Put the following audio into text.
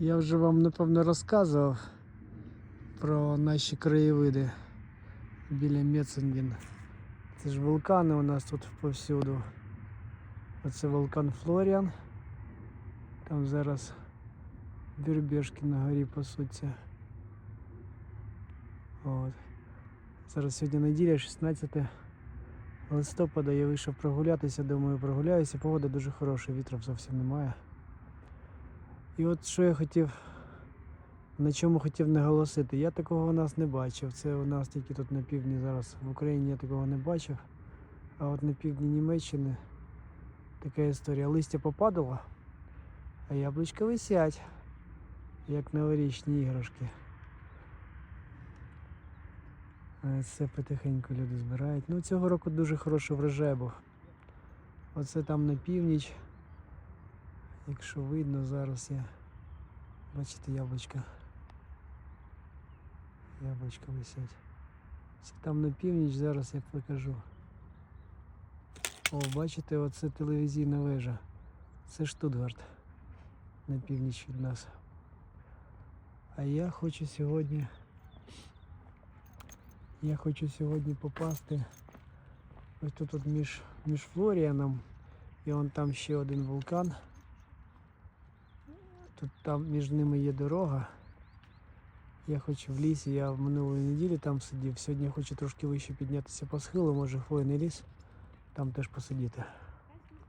Я вже вам напевно розказував про наші краєвиди біля Меценген. Це ж вулкани у нас тут повсюду. Оце вулкан Флоріан. Там зараз бірбежки на горі пасуться. От. Зараз сьогодні неділя, 16 листопада. Я вийшов прогулятися, думаю, прогуляюся. Погода дуже хороша, вітру зовсім немає. І от що я хотів, на чому хотів наголосити. Я такого у нас не бачив. Це у нас тільки тут на півдні зараз в Україні я такого не бачив. А от на півдні Німеччини така історія. Листя попадало, а яблучка висять, як новорічні іграшки. Це потихеньку люди збирають. Ну, цього року дуже хороший врожай був. Оце там на північ. Якщо видно, зараз я. Бачите яблучка. Яблучка висять. Це там на північ, зараз я покажу. О, бачите, оце телевізійна вежа. Це Штутгарт на північ від нас. А я хочу сьогодні. Я хочу сьогодні попасти ось тут от між, між Флоріаном і вон там ще один вулкан. Тут там між ними є дорога. Я хочу в лісі, я в минулої неділі там сидів. Сьогодні я хочу трошки вище піднятися по схилу, може хвойний ліс, там теж посидіти.